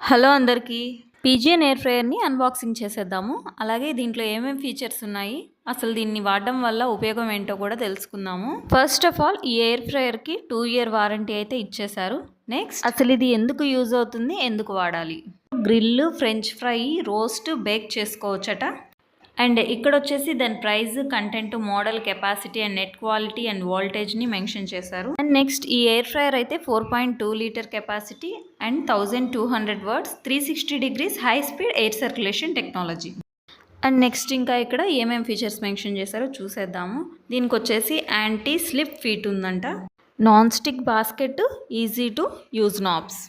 Hello అందరికీ. Pigeon air ఫ్రైయర్ని unboxing చేసేద్దాము. అలాగే దీంట్లో ఏమేమి ఫీచర్స్ ఉన్నాయి అసలు దీన్ని వాడడం వల్ల ఉపయోగం ఏంటో కూడా తెలుసుకుందాము. ఫస్ట్ ఆఫ్ ఆల్ ఈ ఎయిర్ ఫ్రైయర్కి టూ ఇయర్ వారంటీ అయితే ఇచ్చేశారు. నెక్స్ట్ అసలు ఇది ఎందుకు యూజ్ అవుతుంది ఎందుకు వాడాలి? Grill French fry roast bake చేసుకోవచ్చట. అండ్ ఇక్కడ వచ్చేసి దాని price content model capacity and net quality and వోల్టేజ్ని మెన్షన్ చేశారు. అండ్ నెక్స్ట్ ఈ ఎయిర్ ఫ్రైయర్ అయితే four point two litre capacity and thousand two hundred watts three sixty degrees high speed air circulation technology and next ఇంకా ఇక్కడ ఏమేమి features mention చేశారో చూసేద్దాము. దీనికి వచ్చేసి యాంటీ స్లిప్ ఫీట్ ఉందంట. Non stick basket easy to use knobs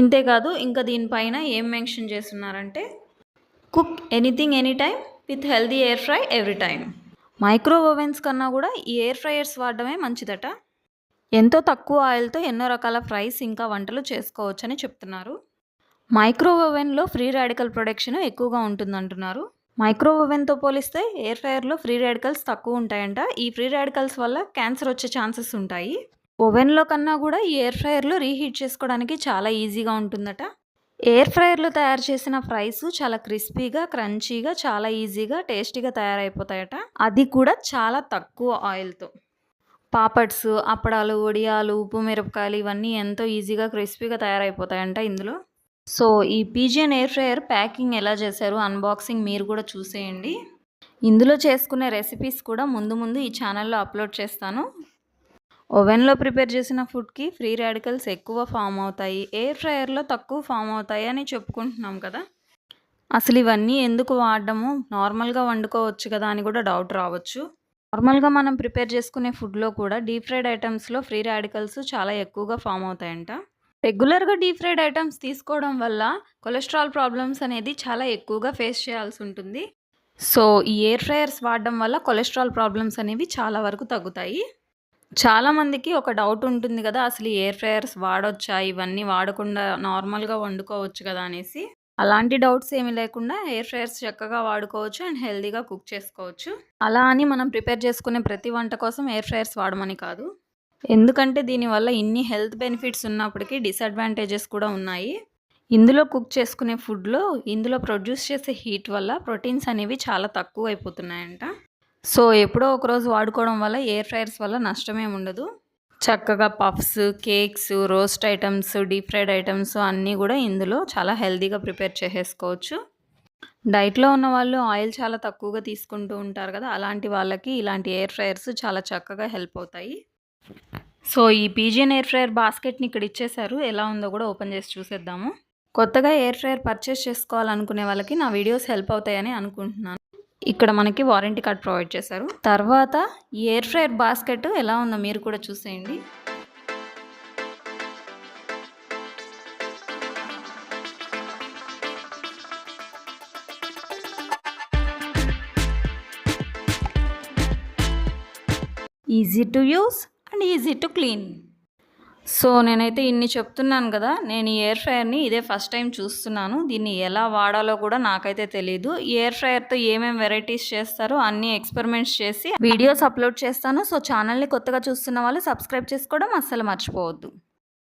ఇంతేకాదు ఇంకా దీనిపైన ఏం మెన్షన్ చేస్తున్నారంటే cook anything any time with healthy air fry every time. Micro ovens కన్నా కూడా ఈ ఎయిర్ ఫ్రైయర్స్ వాడడమే మంచిదట. ఎంతో తక్కువ ఆయిల్తో ఎన్నో రకాల ఫ్రైస్ ఇంకా వంటలు చేసుకోవచ్చని చెప్తున్నారు. మైక్రో ఓవెన్లో ఫ్రీ రాడికల్ ప్రొడక్షన్ ఎక్కువగా ఉంటుందంటున్నారు. మైక్రో ఓవెన్తో పోలిస్తే ఎయిర్ ఫ్రైయర్లో ఫ్రీ రాడికల్స్ తక్కువ ఉంటాయంట. ఈ ఫ్రీ రాడికల్స్ వల్ల క్యాన్సర్ వచ్చే ఛాన్సెస్ ఉంటాయి. ఓవెన్లో కన్నా కూడా ఈ ఎయిర్ ఫ్రైయర్లో రీహీట్ చేసుకోవడానికి చాలా ఈజీగా ఉంటుందట. ఎయిర్ ఫ్రైయర్లో తయారు చేసిన ఫ్రైస్ చాలా క్రిస్పీగా క్రంచీగా చాలా ఈజీగా టేస్టీగా తయారైపోతాయట. అది కూడా చాలా తక్కువ ఆయిల్తో. పాపడ్స్ అప్పడాలు వడియాలు ఉప్పు మిరపకాయలు ఇవన్నీ ఎంతో ఈజీగా క్రిస్పీగా తయారైపోతాయంట ఇందులో. సో ఈ పీజియన్ ఎయిర్ ఫ్రైయర్ ప్యాకింగ్ ఎలా చేశారు అన్బాక్సింగ్ మీరు కూడా చూసేయండి. ఇందులో చేసుకునే రెసిపీస్ కూడా ముందు ముందు ఈ ఛానల్లో అప్లోడ్ చేస్తాను. ఓవెన్లో ప్రిపేర్ చేసిన ఫుడ్కి ఫ్రీ రాడికల్స్ ఎక్కువ ఫామ్ అవుతాయి. ఎయిర్ ఫ్రయర్లో తక్కువ ఫామ్ అవుతాయి అని చెప్పుకుంటున్నాం కదా? అసలు ఇవన్నీ ఎందుకు వాడడము? నార్మల్గా వండుకోవచ్చు కదా అని కూడా డౌట్ రావచ్చు. నార్మల్గా మనం ప్రిపేర్ చేసుకునే ఫుడ్లో కూడా డీప్ ఫ్రైడ్ ఐటమ్స్లో ఫ్రీ రాడికల్స్ చాలా ఎక్కువగా ఫామ్ అవుతాయంట. రెగ్యులర్గా డీప్ ఫ్రైడ్ ఐటమ్స్ తీసుకోవడం వల్ల కొలెస్ట్రాల్ ప్రాబ్లమ్స్ అనేది చాలా ఎక్కువగా ఫేస్ చేయాల్సి ఉంటుంది. సో ఈ ఎయిర్ ఫ్రైయర్స్ వాడడం వల్ల కొలెస్ట్రాల్ ప్రాబ్లమ్స్ అనేవి చాలా వరకు తగ్గుతాయి. చాలామందికి ఒక డౌట్ ఉంటుంది కదా అసలు ఎయిర్ ఫ్రైయర్స్ వాడొచ్చా? ఇవన్నీ వాడకుండా నార్మల్గా వండుకోవచ్చు కదా అనేసి. అలాంటి డౌట్స్ ఏమి లేకుండా ఎయిర్ ఫ్రయర్స్ చక్కగా వాడుకోవచ్చు అండ్ హెల్దీగా కుక్ చేసుకోవచ్చు. అలా అని మనం ప్రిపేర్ చేసుకునే ప్రతి వంట కోసం ఎయిర్ ఫ్రయర్స్ వాడమని కాదు. ఎందుకంటే దీనివల్ల ఇన్ని హెల్త్ బెనిఫిట్స్ ఉన్నప్పటికీ డిసడ్వాంటేజెస్ కూడా ఉన్నాయి. ఇందులో కుక్ చేసుకునే ఫుడ్లో ఇందులో ప్రొడ్యూస్ చేసే హీట్ వల్ల ప్రోటీన్స్ అనేవి చాలా తక్కువ అయిపోతున్నాయంట సో ఎప్పుడో ఒకరోజు వాడుకోవడం వల్ల ఎయిర్ ఫ్రైయర్స్ వల్ల నష్టమేం ఉండదు. చక్కగా puffs cakes roast items deep fried items అన్నీ కూడా ఇందులో చాలా హెల్తీగా ప్రిపేర్ చేసేసుకోవచ్చు. డైట్లో ఉన్న వాళ్ళు ఆయిల్ చాలా తక్కువగా తీసుకుంటూ ఉంటారు కదా అలాంటి వాళ్ళకి ఇలాంటి ఎయిర్ ఫ్రైయర్స్ చాలా చక్కగా హెల్ప్ అవుతాయి. సో ఈ పీజియన్ ఎయిర్ ఫ్రైయర్ బాస్కెట్ని ఇక్కడ ఇచ్చేసారు ఎలా ఉందో కూడా ఓపెన్ చేసి చూసేద్దాము. కొత్తగా ఎయిర్ ఫ్రైయర్ పర్చేస్ చేసుకోవాలనుకునే వాళ్ళకి నా వీడియోస్ హెల్ప్ అవుతాయని అనుకుంటున్నాను. ఇక్కడ మనకి వారంటీ కార్డ్ ప్రొవైడ్ చేశారు. తర్వాత ఎయిర్ ఫ్రైయర్ బాస్కెట్ ఎలా ఉందో మీరు కూడా చూసేయండి. Easy to use and easy to clean so నేనైతే ఇన్ని చెప్తున్నాను కదా నేను ఈ ఎయిర్ ఫ్రైయర్ని ఇదే ఫస్ట్ టైం చూస్తున్నాను. దీన్ని ఎలా వాడాలో కూడా నాకైతే తెలియదు ఈ ఎయిర్ ఫ్రయర్తో ఏమేమి వెరైటీస్ చేస్తారో అన్ని ఎక్స్పెరిమెంట్స్ చేసి వీడియోస్ అప్లోడ్ చేస్తాను. సో ఛానల్ని కొత్తగా చూస్తున్న వాళ్ళు సబ్స్క్రైబ్ చేసుకోవడం అస్సలు మర్చిపోవద్దు.